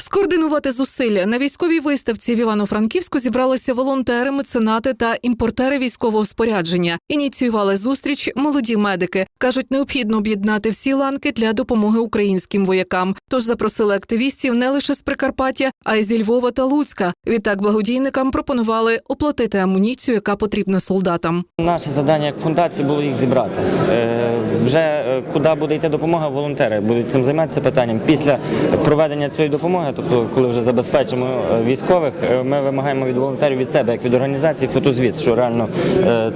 Скоординувати зусилля на військовій виставці в Івано-Франківську зібралися волонтери, меценати та імпортери військового спорядження. Ініціювали зустріч молоді медики. Кажуть, необхідно об'єднати всі ланки для допомоги українським воякам. Тож запросили активістів не лише з Прикарпаття, а й зі Львова та Луцька. Відтак благодійникам пропонували оплатити амуніцію, яка потрібна солдатам. Наше завдання як фундації було їх зібрати. Е, Вже е, куди буде йти допомога, волонтери будуть цим займатися питанням. Після проведення цієї допомоги, тобто коли вже забезпечимо е, військових, ми вимагаємо від волонтерів від себе, як від організації, фотозвіт, що реально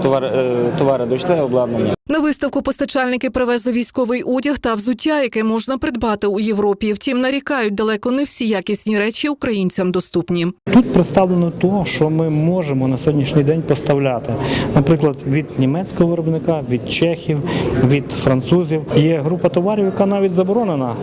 товар, товари дійшли, обладнання. На виставку постачальники привезли військовий одяг та взуття, яке можна придбати у Європі. Втім, нарікають далеко не всі якісні речі українцям доступні. Тут представлено то, що ми можемо на сьогоднішній день поставляти. Наприклад, від німецького виробника, від чехів, від французів. Є група товарів, яка навіть заборонена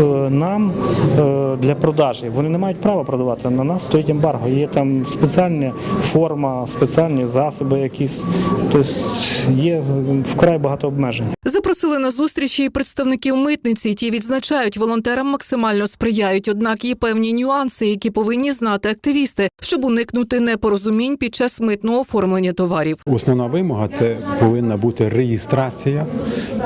е, нам е, для продажі. Вони не мають права продавати. На нас стоїть ембарго. Є там спеціальна форма, спеціальні засоби якісь. Тобто є вкрай багато обмежень. Запросили на зустрічі і представників митниці. Ті відзначають, волонтерам максимально сприяють. Однак є певні нюанси, які повинні знати активісти, щоб уникнути непорозумінь під час митного оформлення товарів. Основна вимога це повинна бути реєстрація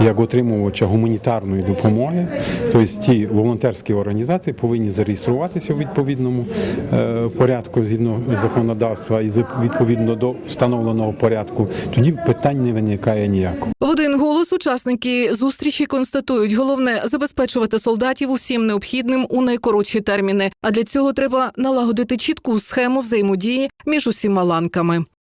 як отримувача гуманітарної допомоги. Тобто ті волонтерські організації повинні зареєструватися у відповідному е, порядку згідно законодавства і відповідно до встановленого порядку. Тоді питань не виникає ніякого. В один голос учасники зустрічі констатують, головне забезпечувати солдатів усім необхідним у найкоротші терміни. А для цього треба налагодити чітку схему взаємодії між усіма ланками.